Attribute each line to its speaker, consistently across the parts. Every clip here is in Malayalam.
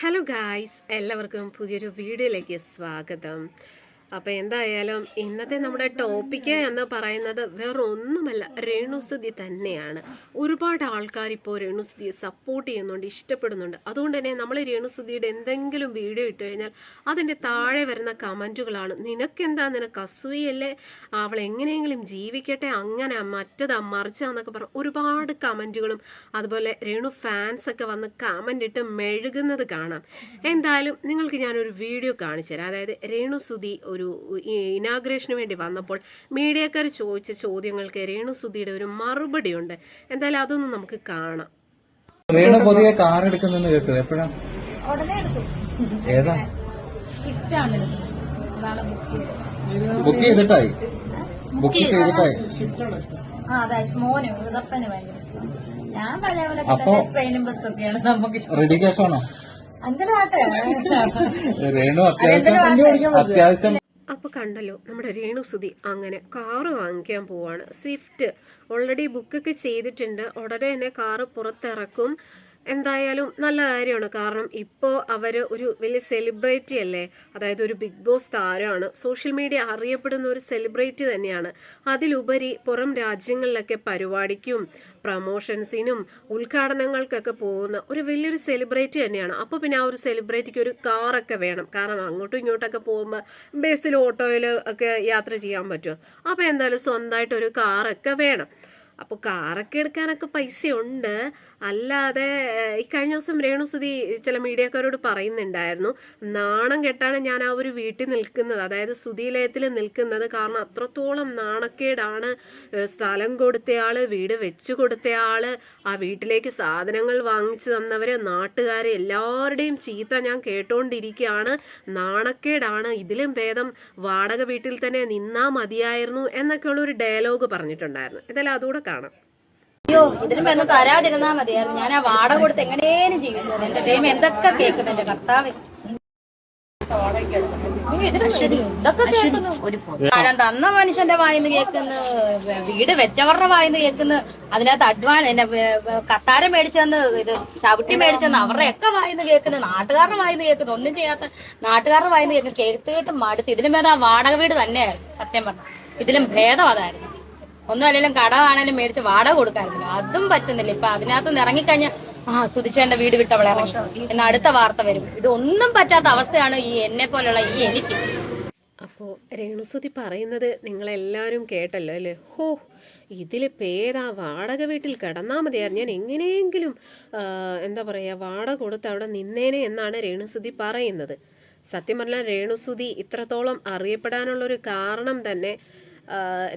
Speaker 1: ഹലോ ഗായ്സ് എല്ലാവർക്കും പുതിയൊരു വീഡിയോയിലേക്ക് സ്വാഗതം. അപ്പോൾ എന്തായാലും ഇന്നത്തെ നമ്മുടെ ടോപ്പിക് എന്ന് പറയുന്നത് വേറെ ഒന്നുമല്ല രേണുസുതി തന്നെയാണ്. ഒരുപാട് ആൾക്കാർ ഇപ്പോൾ രേണുസുതിയെ സപ്പോർട്ട് ചെയ്യുന്നുണ്ട് ഇഷ്ടപ്പെടുന്നുണ്ട്. അതുകൊണ്ട് തന്നെ നമ്മൾ രേണുസുതിയുടെ എന്തെങ്കിലും വീഡിയോ ഇട്ട് കഴിഞ്ഞാൽ അതിന്റെ താഴെ വരുന്ന കമന്റുകളാണ് നിനക്കെന്താ? നിനക്ക് അസൂയല്ലേ അവൾ എങ്ങനെയെങ്കിലും ജീവിക്കട്ടെ അങ്ങനെ മറ്റതാ മറിച്ചാന്നൊക്കെ പറഞ്ഞു ഒരുപാട് കമന്റുകളും അതുപോലെ രേണു ഫാൻസ് ഒക്കെ വന്ന് കമന്റ് ഇട്ട് മെഴുകുന്നത് കാണാം. എന്തായാലും നിങ്ങൾക്ക് ഞാനൊരു വീഡിയോ കാണിച്ചു തരാം അതായത് രേണു സുധി ഒരു ഇനാഗ്രേഷന് വേണ്ടി വന്നപ്പോൾ മീഡിയക്കാർ ചോദിച്ച ചോദ്യങ്ങൾക്ക് രേണു സുധിയുടെ ഒരു മറുപടി ഉണ്ട് എന്തായാലും അതൊന്നും നമുക്ക് കാണാം.
Speaker 2: റേണു പുതിയ കാർ എടുക്കുന്നെന്ന് കേട്ടു. എപ്പോഴാ? ഏതാ?
Speaker 3: ബുക്ക്
Speaker 2: ചെയ്തിട്ടായി? ബുക്ക് ചെയ്തിട്ടായി? അപ്പോ-
Speaker 3: ട്രെയിനും നമുക്ക് ഇഷ്ടം
Speaker 2: റെഡി ക്യാഷ് ആണോ അത്യാവശ്യം
Speaker 1: അപ്പോൾ കണ്ടല്ലോ നമ്മുടെ രേണു സുധി അങ്ങനെ കാറ് വാങ്ങിക്കാൻ പോവാണ്. സ്വിഫ്റ്റ് ഓൾറെഡി ബുക്കൊക്കെ ചെയ്തിട്ടുണ്ട്. ഉടനെ തന്നെ കാറ് പുറത്തിറക്കും. എന്തായാലും നല്ല കാര്യമാണ്. കാരണം ഇപ്പോൾ അവർ ഒരു വലിയ സെലിബ്രിറ്റി അല്ലേ? അതായത് ഒരു ബിഗ് ബോസ് താരമാണ്. സോഷ്യൽ മീഡിയ അറിയപ്പെടുന്ന ഒരു സെലിബ്രിറ്റി തന്നെയാണ്. അതിലുപരി പുറം രാജ്യങ്ങളിലൊക്കെ പരിപാടിക്കും പ്രമോഷൻസിനും ഉദ്ഘാടനങ്ങൾക്കൊക്കെ പോകുന്ന ഒരു വലിയൊരു സെലിബ്രിറ്റി തന്നെയാണ്. അപ്പോൾ പിന്നെ ആ ഒരു സെലിബ്രിറ്റിക്ക് ഒരു കാറൊക്കെ വേണം. കാരണം അങ്ങോട്ടും ഇങ്ങോട്ടൊക്കെ പോകുമ്പോൾ ബസ്സിൽ ഓട്ടോയിൽ ഒക്കെ യാത്ര ചെയ്യാൻ പറ്റുമോ? അപ്പോൾ എന്തായാലും സ്വന്തമായിട്ട് ഒരു കാറൊക്കെ വേണം. അപ്പോൾ കാറൊക്കെ എടുക്കാനൊക്കെ പൈസയുണ്ട്. അല്ലാതെ ഈ കഴിഞ്ഞ ദിവസം രേണുസുതി ചില മീഡിയക്കാരോട് പറയുന്നുണ്ടായിരുന്നു നാണം കെട്ടാണ് ഞാൻ ആ ഒരു വീട്ടിൽ നിൽക്കുന്നത്. അതായത് സുതിലയത്തിൽ നിൽക്കുന്നത് കാരണം അത്രത്തോളം നാണക്കേടാണ് സ്ഥലം കൊടുത്തയാൾ വീട് വെച്ചു കൊടുത്തയാൾ ആ വീട്ടിലേക്ക് സാധനങ്ങൾ വാങ്ങിച്ചു തന്നവരെ നാട്ടുകാരെ എല്ലാവരുടെയും ചീത്ത ഞാൻ കേട്ടോണ്ടിരിക്കുകയാണ് നാണക്കേടാണ് ഇതിലും ഭേദം വാടക വീട്ടിൽ തന്നെ നിന്നാ മതിയായിരുന്നു എന്നൊക്കെയുള്ള ഒരു ഡയലോഗ് പറഞ്ഞിട്ടുണ്ടായിരുന്നു. ഇതെല്ലാം അതുകൂടെ കാണാം.
Speaker 3: അയ്യോ ഇതിന് വന്ന് തരാതിരുന്നാ മതിയായിരുന്നു ഞാൻ ആ വാട കൊടുത്ത് എങ്ങനെയും ജീവിച്ചത് എന്റെ ദൈവം എന്തൊക്കെ കേൾക്കുന്നു എന്റെ കർത്താവ്? തന്ന മനുഷ്യന്റെ വായിന്ന് കേൾക്കുന്നു വീട് വെച്ചവരുടെ വായിന്ന് കേൾക്കുന്നു അതിനകത്ത് അഡ്വാൻ എന്നെ കസാര മേടിച്ചെന്ന് ഇത് ചവിട്ടി മേടിച്ചെന്ന് അവരുടെ ഒക്കെ വായിന്ന് കേൾക്കുന്നു നാട്ടുകാരുടെ വായിന്ന് കേൾക്കുന്നു ഒന്നും ചെയ്യാത്ത നാട്ടുകാരുടെ വായിന്ന് കേൾക്കുന്നു. കേട്ട് കേട്ട് മടുത്ത്. ഇതിലും ഭേദം ആ വാടക വീട് തന്നെയായിരുന്നു സത്യം പറഞ്ഞ. ഇതിലും ഭേദം അതായിരുന്നു. ഒന്നും അല്ലെങ്കിലും കടമാണേലും മേടിച്ച് വാടക കൊടുക്കാറില്ല അതും പറ്റുന്നില്ല. ഇപ്പൊ അതിനകത്ത് ഇറങ്ങിക്കഴിഞ്ഞാൽ ആ സുധിച്ചേണ്ട വീട് വിട്ടവളെ ഇറങ്ങി. എന്ന അടുത്ത വാർത്ത വരും. ഇതൊന്നും പറ്റാത്ത അവസ്ഥയാണ് ഈ എന്നെ പോലുള്ള ഈ എനിക്ക്.
Speaker 1: അപ്പോൾ രേണുസുതി പറയുന്നത് നിങ്ങളെല്ലാവരും കേട്ടല്ലോ അല്ലേ? ഹോ ഇതിൽ പേരാ വാടക വീട്ടിൽ കിടന്നാൽ മതിയായിരുന്നു ഞാൻ എങ്ങനെയെങ്കിലും എന്താ പറയുക വാടക കൊടുത്ത് അവിടെ നിന്നേനെ എന്നാണ് രേണുസുതി പറയുന്നത്. സത്യം പറഞ്ഞാൽ രേണുസുതി ഇത്രത്തോളം അറിയപ്പെടാനുള്ളൊരു കാരണം തന്നെ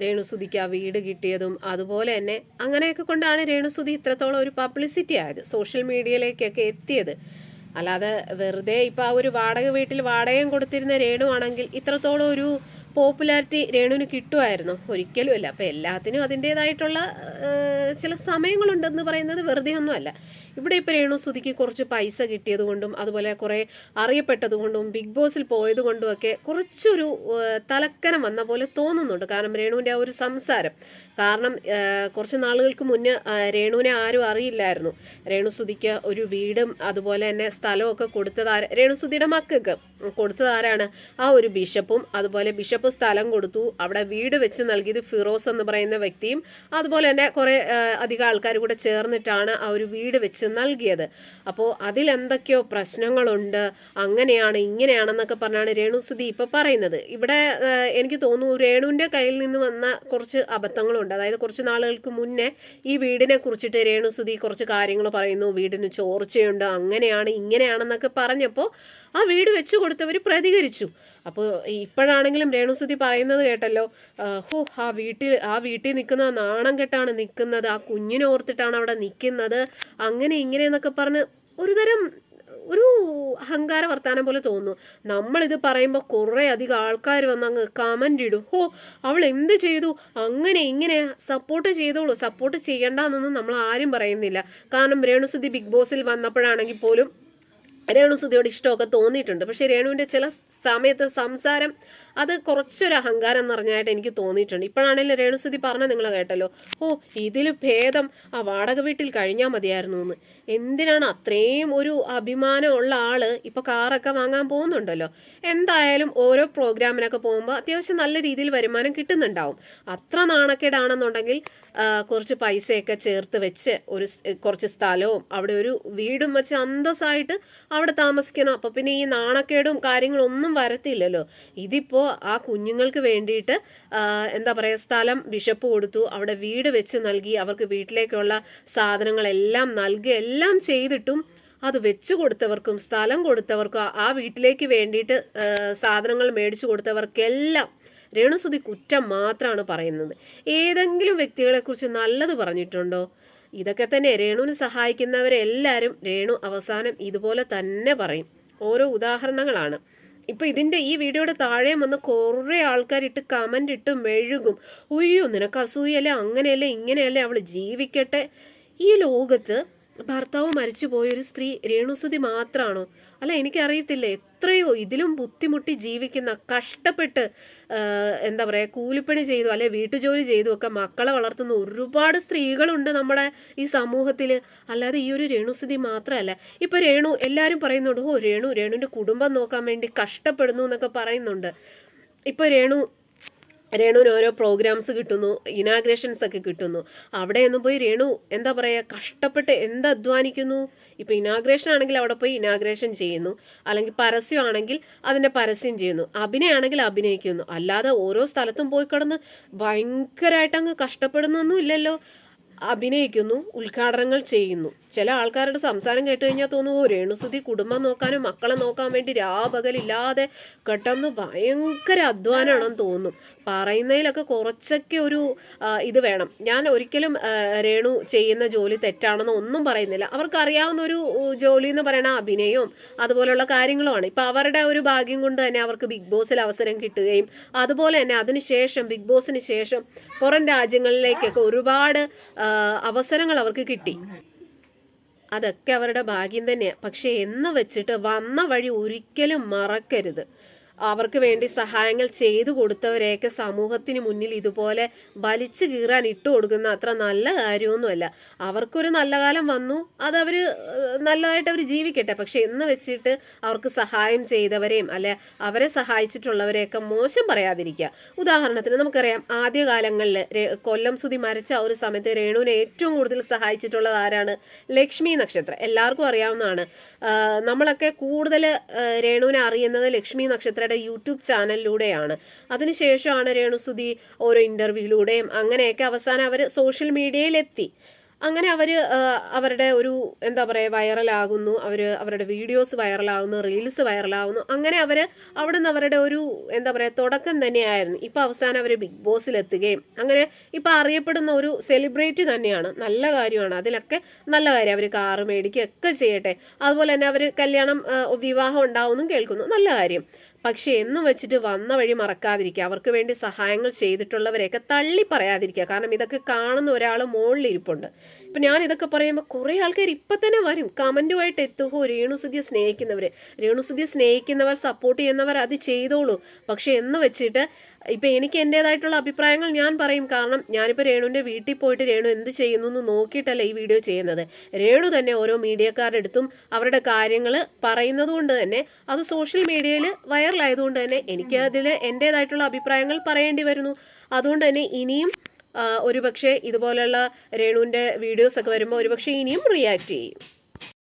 Speaker 1: രേണുസുതിക്ക് ആ വീട് കിട്ടിയതും അതുപോലെ തന്നെ അങ്ങനെയൊക്കെ കൊണ്ടാണ് രേണുസുതി ഇത്രത്തോളം ഒരു പബ്ലിസിറ്റി ആയത് സോഷ്യൽ മീഡിയയിലേക്കൊക്കെ എത്തിയത്. അല്ലാതെ വെറുതെ ഇപ്പോൾ ആ ഒരു വാടക വീട്ടിൽ വാടകയും കൊടുത്തിരുന്ന രേണു ആണെങ്കിൽ ഇത്രത്തോളം ഒരു പോപ്പുലാരിറ്റി രേണുവിന് കിട്ടുമായിരുന്നു. ഒരിക്കലുമല്ല. അപ്പോൾ അപ്പൊ എല്ലാത്തിനും അതിന്റേതായിട്ടുള്ള ചില സമയങ്ങളുണ്ടെന്ന് പറയുന്നത് വെറുതെ ഒന്നുമല്ല ഇവിടെ ഇപ്പോൾ രേണു സുധിക്ക് കുറച്ച് പൈസ കിട്ടിയത് കൊണ്ടും അതുപോലെ കുറേ അറിയപ്പെട്ടത് കൊണ്ടും ബിഗ് ബോസിൽ പോയത് കൊണ്ടും ഒക്കെ കുറച്ചൊരു തലക്കനം വന്ന പോലെ തോന്നുന്നുണ്ട്. കാരണം രേണുവിന്റെ ആ ഒരു സംസാരം. കാരണം കുറച്ച് നാളുകൾക്ക് മുന്നേ രേണുവിനെ ആരും അറിയില്ലായിരുന്നു. രേണുസുതിക്ക് ഒരു വീടും അതുപോലെ തന്നെ സ്ഥലമൊക്കെ കൊടുത്തതാര രേണുസുതിയുടെ മക്കൾക്ക് കൊടുത്തത് ആരാണ്? ആ ഒരു ബിഷപ്പും അതുപോലെ ബിഷപ്പ് സ്ഥലം കൊടുത്തു. അവിടെ വീട് വെച്ച് നൽകിയത് ഫിറോസ് എന്ന് പറയുന്ന വ്യക്തിയും അതുപോലെ തന്നെ കുറേ അധികം ആൾക്കാർ കൂടെ ചേർന്നിട്ടാണ് ആ ഒരു വീട് വെച്ച് നൽകിയത്. അപ്പോൾ അതിലെന്തൊക്കെയോ പ്രശ്നങ്ങളുണ്ട് അങ്ങനെയാണ് ഇങ്ങനെയാണെന്നൊക്കെ പറഞ്ഞാണ് രേണു സുധി ഇപ്പോൾ പറയുന്നത്. ഇവിടെ എനിക്ക് തോന്നുന്നു രേണുവിന്റെ കയ്യിൽ നിന്ന് വന്ന കുറച്ച് അബദ്ധങ്ങളുണ്ട്. അതായത് കുറച്ച് നാളുകൾക്ക് മുന്നേ ഈ വീടിനെ കുറിച്ചിട്ട് രേണുസുതി കുറച്ച് കാര്യങ്ങൾ പറയുന്നു. വീടിന് ചോർച്ചയുണ്ട് അങ്ങനെയാണ് ഇങ്ങനെയാണെന്നൊക്കെ പറഞ്ഞപ്പോൾ ആ വീട് വെച്ച് കൊടുത്തവർ പ്രതികരിച്ചു. അപ്പോൾ ഇപ്പോഴാണെങ്കിലും രേണുസുതി പറയുന്നത് കേട്ടല്ലോ ഹോ ആ വീട്ടിൽ ആ വീട്ടിൽ നിൽക്കുന്ന നാണം കെട്ടാണ് നിൽക്കുന്നത് ആ കുഞ്ഞിനെ ഓർത്തിട്ടാണ് അവിടെ നിൽക്കുന്നത് അങ്ങനെ ഇങ്ങനെ എന്നൊക്കെ പറഞ്ഞ് ഒരുതരം ഒരു അഹങ്കാര വർത്താനം പോലെ തോന്നുന്നു. നമ്മളിത് പറയുമ്പോൾ കുറേ അധികം ആൾക്കാർ വന്ന് അങ്ങ് കമന്റ് ഇടും. ഹോ അവൾ എന്ത് ചെയ്തു? അങ്ങനെ ഇങ്ങനെ സപ്പോർട്ട് ചെയ്തോളൂ. സപ്പോർട്ട് ചെയ്യണ്ടെന്നൊന്നും നമ്മൾ ആരും പറയുന്നില്ല. കാരണം രേണുസുതി ബിഗ് ബോസിൽ വന്നപ്പോഴാണെങ്കിൽ പോലും രേണുസുതിയോട് ഇഷ്ടമൊക്കെ തോന്നിയിട്ടുണ്ട്. പക്ഷേ രേണുവിന്റെ ചില സമയത്ത് സംസാരം അത് കുറച്ചൊരു അഹങ്കാരം നിറഞ്ഞായിട്ട് എനിക്ക് തോന്നിയിട്ടുണ്ട്. ഇപ്പോഴാണെങ്കിലും രേണുസുതി പറഞ്ഞ നിങ്ങൾ കേട്ടല്ലോ. ഓ ഇതിൽ ഭേദം ആ വാടക വീട്ടിൽ കഴിഞ്ഞാൽ മതിയായിരുന്നു എന്ന്. എന്തിനാണ് അത്രയും ഒരു അഭിമാനമുള്ള ആൾ ഇപ്പൊ കാറൊക്കെ വാങ്ങാൻ പോകുന്നുണ്ടല്ലോ? എന്തായാലും ഓരോ പ്രോഗ്രാമിനൊക്കെ പോകുമ്പോൾ അത്യാവശ്യം നല്ല രീതിയിൽ വരുമാനം കിട്ടുന്നുണ്ടാവും. അത്ര നാണക്കേടാണെന്നുണ്ടെങ്കിൽ കുറച്ച് പൈസയൊക്കെ ചേർത്ത് വെച്ച് ഒരു കുറച്ച് സ്ഥലവും അവിടെ ഒരു വീടും വെച്ച് അന്തസ്സായിട്ട് അവിടെ താമസിക്കണം. അപ്പോൾ പിന്നെ ഈ നാണക്കേടും കാര്യങ്ങളും ഒന്നും വരത്തില്ലല്ലോ. ഇതിപ്പോൾ ആ കുഞ്ഞുങ്ങൾക്ക് വേണ്ടിയിട്ട് എന്താ പറയുക സ്ഥലം ബിഷപ്പ് കൊടുത്തു അവിടെ വീട് വെച്ച് നൽകി അവർക്ക് വീട്ടിലേക്കുള്ള സാധനങ്ങളെല്ലാം നൽകി എല്ലാം ചെയ്തിട്ടും അത് വെച്ചു കൊടുത്തവർക്കും സ്ഥലം കൊടുത്തവർക്കും ആ- വീട്ടിലേക്ക് വേണ്ടിയിട്ട് സാധനങ്ങൾ മേടിച്ചു കൊടുത്തവർക്കെല്ലാം രേണുസുതി കുറ്റം മാത്രമാണ് പറയുന്നത്. ഏതെങ്കിലും വ്യക്തികളെക്കുറിച്ച് നല്ലത് പറഞ്ഞിട്ടുണ്ടോ? ഇതൊക്കെ തന്നെ രേണുവിന് സഹായിക്കുന്നവരെല്ലാവരും രേണു അവസാനം ഇതുപോലെ തന്നെ പറയും. ഓരോ ഉദാഹരണങ്ങളാണ്. ഇപ്പൊ ഇതിന്റെ ഈ വീഡിയോയുടെ താഴെ വന്ന് കുറേ ആൾക്കാരിട്ട് കമന്റ് ഇട്ട് മെഴുകും. ഉയ്യോ നിനക്ക് അസൂയല്ലേ അങ്ങനെയല്ലേ? ഇങ്ങനെയല്ലേ? അവൾ ജീവിക്കട്ടെ. ഈ ലോകത്ത് ഭർത്താവ് മരിച്ചു പോയൊരു സ്ത്രീ രേണുസുതി മാത്രമാണോ അല്ല എനിക്കറിയത്തില്ല എത്രയോ ഇതിലും ബുദ്ധിമുട്ടി ജീവിക്കുന്ന കഷ്ടപ്പെട്ട് എന്താ പറയുക കൂലിപ്പണി ചെയ്തു അല്ലെ വീട്ടുജോലി ചെയ്തു ഒക്കെ മക്കളെ വളർത്തുന്ന ഒരുപാട് സ്ത്രീകളുണ്ട് നമ്മുടെ ഈ സമൂഹത്തിൽ അല്ലാതെ ഈ ഒരു രേണുസ്ഥിതി മാത്രമല്ല. ഇപ്പൊ രേണു എല്ലാവരും പറയുന്നുണ്ട് ഓ രേണു രേണുവിന്റെ കുടുംബം നോക്കാൻ വേണ്ടി കഷ്ടപ്പെടുന്നു എന്നൊക്കെ പറയുന്നുണ്ട്. ഇപ്പൊ രേണു രേണുവിന് ഓരോ പ്രോഗ്രാംസ് കിട്ടുന്നു ഇനാഗ്രേഷൻസ് ഒക്കെ കിട്ടുന്നു. അവിടെയൊന്നും പോയി രേണു എന്താ പറയുക കഷ്ടപ്പെട്ട് എന്ത് അധ്വാനിക്കുന്നു? ഇപ്പം ഇനാഗ്രേഷൻ ആണെങ്കിൽ അവിടെ പോയി ഇനാഗ്രേഷൻ ചെയ്യുന്നു. അല്ലെങ്കിൽ പരസ്യമാണെങ്കിൽ അതിന്റെ പരസ്യം ചെയ്യുന്നു. അഭിനയമാണെങ്കിൽ അഭിനയിക്കുന്നു. അല്ലാതെ ഓരോ സ്ഥലത്തും പോയി കിടന്ന് ഭയങ്കരമായിട്ട് അങ്ങ് കഷ്ടപ്പെടുന്നൊന്നും ഇല്ലല്ലോ. അഭിനയിക്കുന്നു ഉദ്ഘാടനങ്ങൾ ചെയ്യുന്നു. ചില ആൾക്കാരുടെ സംസാരം കേട്ട് കഴിഞ്ഞാൽ തോന്നുന്നു ഓ രേണുസുതി കുടുംബം നോക്കാനും മക്കളെ നോക്കാൻ വേണ്ടി രാപകലില്ലാതെ കെട്ടെന്ന് ഭയങ്കര അധ്വാനമാണെന്ന് തോന്നും പറയുന്നതിലൊക്കെ കുറച്ചൊക്കെ ഒരു ഇത് വേണം. ഞാൻ ഒരിക്കലും രേണു ചെയ്യുന്ന ജോലി തെറ്റാണെന്ന് ഒന്നും പറയുന്നില്ല. അവർക്കറിയാവുന്ന ഒരു ജോലി എന്ന് പറയുന്ന അഭിനയവും അതുപോലുള്ള കാര്യങ്ങളുമാണ്. ഇപ്പം അവരുടെ ഒരു ഭാഗ്യം കൊണ്ട് തന്നെ അവർക്ക് ബിഗ് ബോസിൽ അവസരം കിട്ടുകയും അതുപോലെ തന്നെ അതിനുശേഷം ബിഗ് ബോസിന് ശേഷം പുറം രാജ്യങ്ങളിലേക്കൊക്കെ ഒരുപാട് അവസരങ്ങൾ അവർക്ക് കിട്ടി. അതൊക്കെ അവരുടെ ഭാഗ്യം തന്നെയാണ് പക്ഷെ എന്ന് വെച്ചിട്ട് വന്ന വഴി ഒരിക്കലും മറക്കരുത്. അവർക്ക് വേണ്ടി സഹായങ്ങൾ ചെയ്തു കൊടുത്തവരെയൊക്കെ സമൂഹത്തിന് മുന്നിൽ ഇതുപോലെ വലിച്ചു കീറാൻ ഇട്ട് കൊടുക്കുന്ന അത്ര നല്ല കാര്യമൊന്നുമല്ല. അവർക്കൊരു നല്ല കാലം വന്നു. അത് അതവർ നല്ലതായിട്ട് അവർ ജീവിക്കട്ടെ. പക്ഷെ എന്ന് വെച്ചിട്ട് അവർക്ക് സഹായം ചെയ്തവരെയും അല്ലെ അവരെ സഹായിച്ചിട്ടുള്ളവരെയൊക്കെ മോശം പറയാതിരിക്കുക. ഉദാഹരണത്തിന് നമുക്കറിയാം ആദ്യകാലങ്ങളിൽ കൊല്ലം സുതി മരിച്ച ഒരു സമയത്ത് രേണുവിനെ ഏറ്റവും കൂടുതൽ സഹായിച്ചിട്ടുള്ളത് ആരാണ്? ലക്ഷ്മി നക്ഷത്രം. എല്ലാവർക്കും അറിയാവുന്നതാണ്. നമ്മളൊക്കെ കൂടുതൽ രേണുവിനെ അറിയുന്നത് ലക്ഷ്മി നക്ഷത്രയുടെ യൂട്യൂബ് ചാനലിലൂടെയാണ്. അതിനുശേഷമാണ് രേണുസുതി ഓരോ ഇന്റർവ്യൂയിലൂടെയും അങ്ങനെയൊക്കെ അവസാനം അവർ സോഷ്യൽ മീഡിയയിലെത്തി. അങ്ങനെ അവർ അവരുടെ ഒരു എന്താ പറയുക വൈറലാകുന്നു. അവർ അവരുടെ വീഡിയോസ് വൈറലാകുന്നു റീൽസ് വൈറലാകുന്നു. അങ്ങനെ അവർ അവിടെ നിന്ന് അവരുടെ ഒരു എന്താ പറയുക തുടക്കം തന്നെയായിരുന്നു. ഇപ്പോൾ അവസാനം അവർ ബിഗ് ബോസിലെത്തുകയും അങ്ങനെ ഇപ്പോൾ അറിയപ്പെടുന്ന ഒരു സെലിബ്രിറ്റി തന്നെയാണ്. നല്ല കാര്യമാണ്. അതിലൊക്കെ നല്ല കാര്യം. അവർ കാറ് മേടിക്കുകയൊക്കെ ചെയ്യട്ടെ. അതുപോലെ തന്നെ അവർ കല്യാണം വിവാഹം ഉണ്ടാവുമെന്നും കേൾക്കുന്നു. നല്ല കാര്യം. പക്ഷെ എന്ന് വെച്ചിട്ട് വന്ന വഴി മറക്കാതിരിക്കുക. അവർക്ക് വേണ്ടി സഹായങ്ങൾ ചെയ്തിട്ടുള്ളവരെയൊക്കെ തള്ളി പറയാതിരിക്കുക. കാരണം ഇതൊക്കെ കാണുന്ന ഒരാൾ മുകളിലിരിപ്പുണ്ട് ഇപ്പൊ ഞാൻ ഇതൊക്കെ പറയുമ്പോൾ കുറേ ആൾക്കാർ ഇപ്പൊ തന്നെ വരും. കമന്റുമായിട്ട് എത്തുമോ രേണുസുതിയെ സ്നേഹിക്കുന്നവർ രേണുസുതിയെ സ്നേഹിക്കുന്നവർ സപ്പോർട്ട് ചെയ്യുന്നവർ അത് ചെയ്തോളൂ. പക്ഷെ എന്ന് വെച്ചിട്ട് ഇപ്പൊ എനിക്ക് എന്റെതായിട്ടുള്ള അഭിപ്രായങ്ങൾ ഞാൻ പറയും. കാരണം ഞാനിപ്പോൾ രേണുവിന്റെ വീട്ടിൽ പോയിട്ട് രേണു എന്ത് ചെയ്യുന്നു എന്ന് നോക്കിയിട്ടല്ല ഈ വീഡിയോ ചെയ്യുന്നത്. രേണു തന്നെ ഓരോ മീഡിയക്കാരുടെ അടുത്തും അവരുടെ കാര്യങ്ങൾ പറയുന്നത് കൊണ്ട് തന്നെ അത് സോഷ്യൽ മീഡിയയിൽ വൈറലായതുകൊണ്ട് തന്നെ എനിക്ക് അതിൽ എന്റെതായിട്ടുള്ള അഭിപ്രായങ്ങൾ പറയേണ്ടി വരുന്നു. അതുകൊണ്ട് തന്നെ ഇനിയും ഒരുപക്ഷെ ഇതുപോലെയുള്ള രേണുവിന്റെ വീഡിയോസ് ഒക്കെ വരുമ്പോൾ ഒരുപക്ഷെ ഇനിയും റിയാക്ട് ചെയ്യും.